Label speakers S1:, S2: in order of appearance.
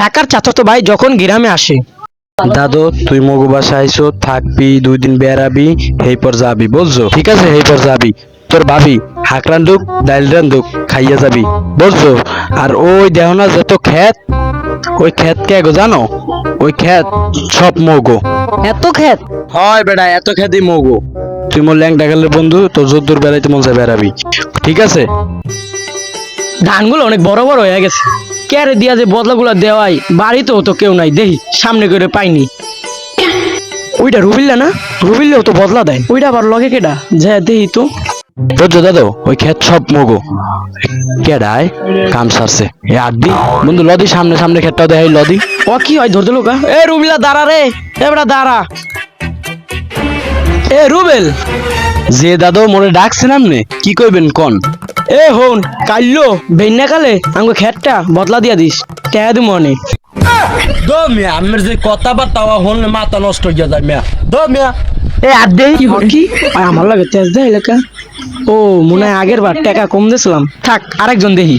S1: ঢাকার চাচাতো ভাই যখন গ্রামে আসে।
S2: দাদু তুই মগু বাসা আইসো থাকবি দুই দিন বেড়াবি এই পর যাবি বুঝছ? ঠিক আছে এই পর যাবি। তোর ভাবি হাক রান্ধুক ডাইল রান্ধুক খাইয়া যাবি বুঝছ? আর ওই দেহ না যত ক্ষেত ওই ক্ষেত কে গো জানো? ওই ক্ষেত সব মগো।
S1: এত খেত?
S2: হয় বেটা এত খেতেই মগো। তুই মোর ল্যাংটা গেলের বন্ধু তোর যদ্দুর বেড়াইতে মন চায় বেড়াবি। ঠিক আছে?
S1: ধানগুলো অনেক বড় বড় হয়ে গেছে। ক্যারে দিয়া যে বদলাগুলো দেওয়াই বাড়িতেও তো কেউ নাই দেখি সামনে করে পাইনি। ওইটা রুবিল্লা না? রুবিল্লেও তো বদলা দেয়। ওইটা আবার লগে কেডা? যে দেখি তো।
S2: দাদু ওই সব মগো। কেডায়? কাম সারছে। এ আড্ডি বন্ধু লদি সামনে সামনে ক্ষেতটাও দেখাই লদি।
S1: ও কি হয় ধরতে লোকা? এ রুবিল্লা দাঁড়া রে। এবড়া দাঁড়া। এ রুবেল।
S2: যে দাদু মনে ডাকছেন আপনি কি কইবেন কন?
S1: এ হন কাইলো। বেন্যা কালে আমাকে খেটটা বদলা দিয়া দিস টেয়া দু মনে
S2: দো মিয়া আমার যে কথাবার্তা হন মাথা নষ্ট হয়ে যায় মিয়া। দো মিয়া।
S1: এ আর দেই কি কি? আমার লাগে তেজ দেয় এলাকা। ও মনে হয় আগের বার টাকা কম দিয়েছিলাম। থাক আরেকজন দেখি।